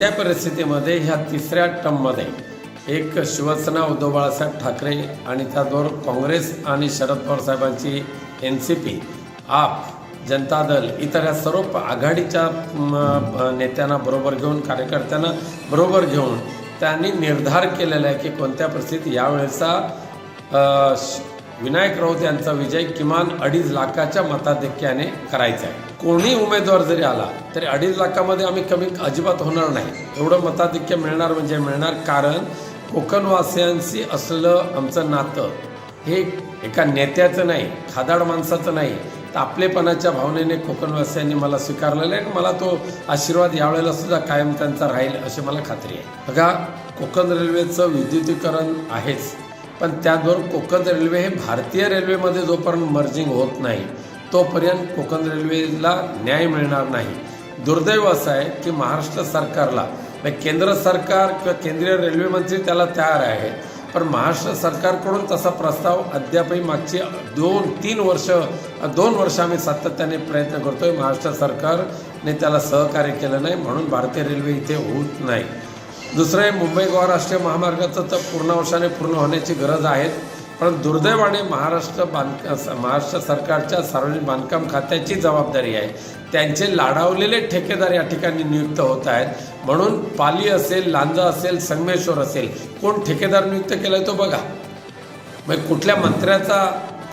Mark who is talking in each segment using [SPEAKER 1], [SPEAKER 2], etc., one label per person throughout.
[SPEAKER 1] त्या परिस्थितीमध्ये ह्या तिसऱ्या टर्ममध्ये एक शिवसेना उद्धव बाळासाहेब ठाकरे आणि त्याचबरोबर काँग्रेस आणि शरद पवार साहेबांची एन सी पी आप जनता दल इतर या सर्व आघाडीच्या नेत्यांना बरोबर घेऊन कार्यकर्त्यांना बरोबर घेऊन त्यांनी निर्धार केलेला आहे की कोणत्या परिस्थितीत यावेळेचा श- विनायक राऊत यांचा विजय किमान अडीच लाखाच्या मताधिक्याने करायचा आहे कोणी उमेदवार जरी आला तरी अडीच लाखामध्ये आम्ही कमी अजिबात होणार नाही. एवढं मताधिक्य मिळणार म्हणजे मिळणार कारण कोकणवासियांशी असलेलं आमचं नातं हे एका नेत्याचं नाही खादाड माणसाचं नाही. तर आपलेपणाच्या भावनेने कोकणवासियांनी मला स्वीकारलेलं आहे आणि मला तो आशीर्वाद यावेळेला सुद्धा कायम त्यांचा राहील अशी मला खात्री आहे. बघा कोकण रेल्वेचं विद्युतीकरण आहेच. पण त्याचबरोबर कोकण रेल्वे हे भारतीय रेल्वेमध्ये जोपर्यंत मर्जिंग होत नाही तोपर्यंत कोकण रेल्वेला न्याय मिळणार नाही. दुर्दैव असं आहे की महाराष्ट्र सरकारला म्हणजे केंद्र सरकार किंवा केंद्रीय रेल्वे मंत्री त्याला तयार आहे पण महाराष्ट्र सरकारकडून तसा प्रस्ताव अद्यापही मागची दोन तीन वर्ष दोन वर्ष आम्ही सातत्याने प्रयत्न करतोय. महाराष्ट्र सरकारने त्याला सहकार्य केलं नाही म्हणून भारतीय रेल्वे इथे होत नाही. दुसरं आहे मुंबई गोवा राष्ट्रीय महामार्गाचं तर पूर्णावशाने पूर्ण होण्याची गरज आहे. पण दुर्दैवाने महाराष्ट्र बांधका महाराष्ट्र सरकारच्या सार्वजनिक बांधकाम खात्याची जबाबदारी आहे. त्यांचे लाडावलेले ठेकेदार या ठिकाणी नियुक्त होत आहेत. म्हणून पाली असेल लांजा असेल संगमेश्वर असेल कोण ठेकेदार नियुक्त केलाय तो बघा. मग कुठल्या मंत्र्याचा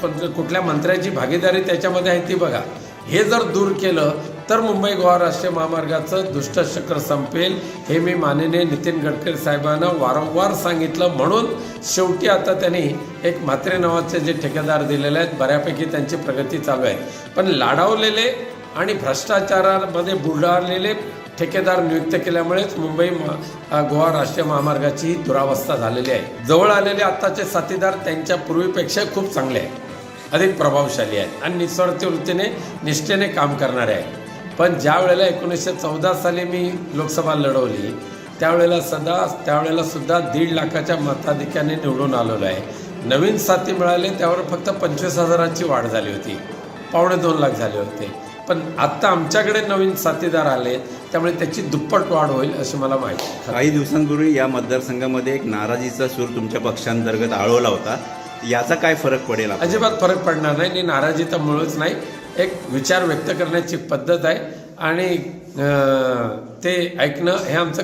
[SPEAKER 1] कुठल्या मंत्र्याची भागीदारी त्याच्यामध्ये आहे ती बघा. हे जर दूर केलं तर मुंबई गोवा राष्ट्रीय महामार्गाचं दुष्टचक्र संपेल हे मी माननीय नितीन गडकरी साहेबांना वारंवार सांगितलं. म्हणून शेवटी आता त्यांनी एक म्हात्रे नावाचे जे ठेकेदार दिलेले आहेत बऱ्यापैकी त्यांची प्रगती चालू आहे. पण लाडावलेले आणि भ्रष्टाचारामध्ये बुडालेले ठेकेदार नियुक्त केल्यामुळेच मुंबई गोवा राष्ट्रीय महामार्गाची ही दुरावस्था झालेली आहे. जवळ आलेले आत्ताचे साथीदार त्यांच्या पूर्वीपेक्षा खूप चांगले आहेत. अधिक प्रभावशाली आहेत आणि निस्वार्थी वृत्तीने निष्ठेने काम करणारे आहेत. पण ज्या वेळेला एकोणीसशे चौदा साली मी लोकसभा लढवली त्यावेळेला सदा त्यावेळेला सुद्धा दीड लाखाच्या मताधिक्याने निवडून आलेलो आहे. नवीन साथी मिळाले त्यावर फक्त पंचवीस हजारांची वाढ झाली होती. पावणे दोन लाख झाले होते. पण आत्ता आमच्याकडे नवीन साथीदार आले त्यामुळे त्याची दुप्पट वाढ होईल अशी मला माहिती.
[SPEAKER 2] काही दिवसांपूर्वी या मतदारसंघामध्ये एक नाराजीचा सूर तुमच्या पक्षांतर्गत आळवला होता. याचा काय फरक पडेल?
[SPEAKER 1] अजिबात फरक पडणार नाही. नाराजी तर मुळच नाही. एक विचार व्यक्त करण्याची पद्धत आहे आणि ते ऐकणं हे आमचं